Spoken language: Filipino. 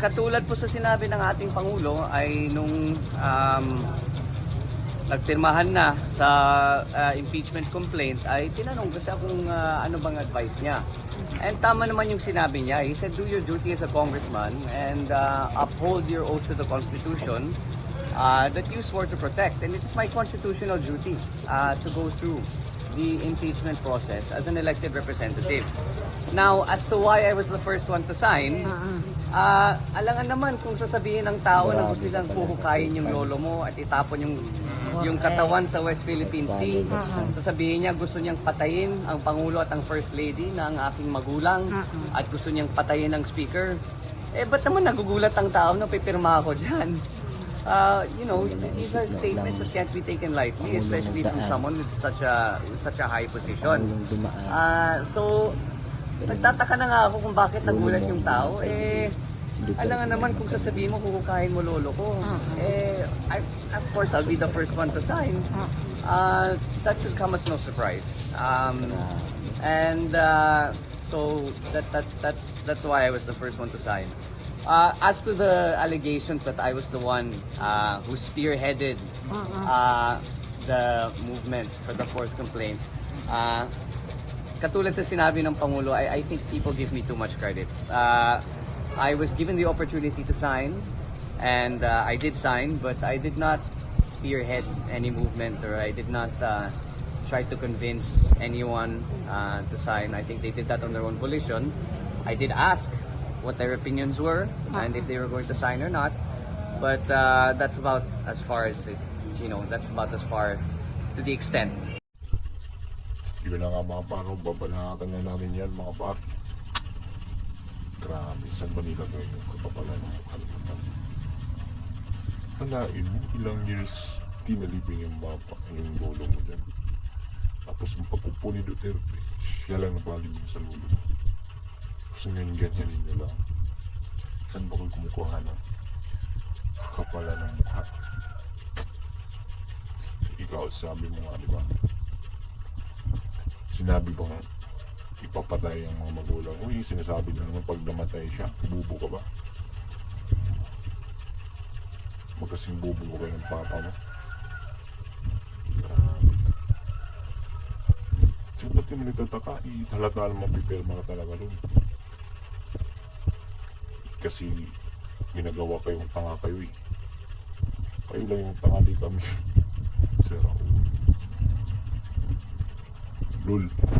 katulad po sa sinabi ng ating Pangulo ay nung um, nagpirmahan na sa uh, impeachment complaint ay tinanong ko siya kung uh, ano bang advice niya. And tama naman yung sinabi niya. He said, do your duty as a congressman and uh, uphold your oath to the Constitution uh, that you swore to protect. And it is my constitutional duty uh, to go through the impeachment process as an elected representative. Now, as to why I was the first one to sign, ah alangan naman kung sasabihin ng tao na gusto silang puhukayin yung lolo mo at itapon yung yung katawan sa West Philippine Sea. Sasabihin niya gusto niyang patayin ang Pangulo at ang First Lady na ang aking magulang at gusto niyang patayin ang Speaker. Eh, ba't naman nagugulat ang tao na pipirma ako dyan? Uh, you know, these are statements that can't be taken lightly, especially from someone with such a such a high position. Ah, so nagtataka na nga ako kung bakit nagulat yung tao. Eh, alam nga naman kung sasabihin mo kukukain mo lolo ko. Eh, I, of course, I'll be the first one to sign. Uh, that should come as no surprise. Um, and uh, so that, that that's that's why I was the first one to sign. Uh, as to the allegations that I was the one uh, who spearheaded uh, the movement for the fourth complaint, uh, katulad sa sinabi ng Pangulo, I, I think people give me too much credit. Uh, I was given the opportunity to sign, and uh, I did sign, but I did not spearhead any movement or I did not uh, try to convince anyone uh, to sign. I think they did that on their own volition. I did ask what their opinions were and if they were going to sign or not, but uh, that's about as far as it, you know, that's about as far to the extent Yun na nga mga paro, babalatan na namin yan mga par. Grabe, saan ba nila gawin yung kapapalan ng nila? Halain mo, ilang years tinalibing yung bapa, yung lolo mo dyan. Tapos yung pagpupo ni Duterte, siya lang napalibing sa lolo mo. Tapos ngayon ganyan nila. Saan ba kayo kumukuha ng kapalan ng mukha? Ikaw, sabi mo nga, di ba? Sinabi bang ipapatay ang mga magulang mo, yung sinasabi na naman pag namatay siya, bubo ka ba? Magkasing bubo ka ng papa mo. So, ba't yung nagtataka? Eh, halata naman pipirma ka talaga doon. Kasi ginagawa kayong tanga kayo eh. Kayo lang yung tanga, di kami. barulho.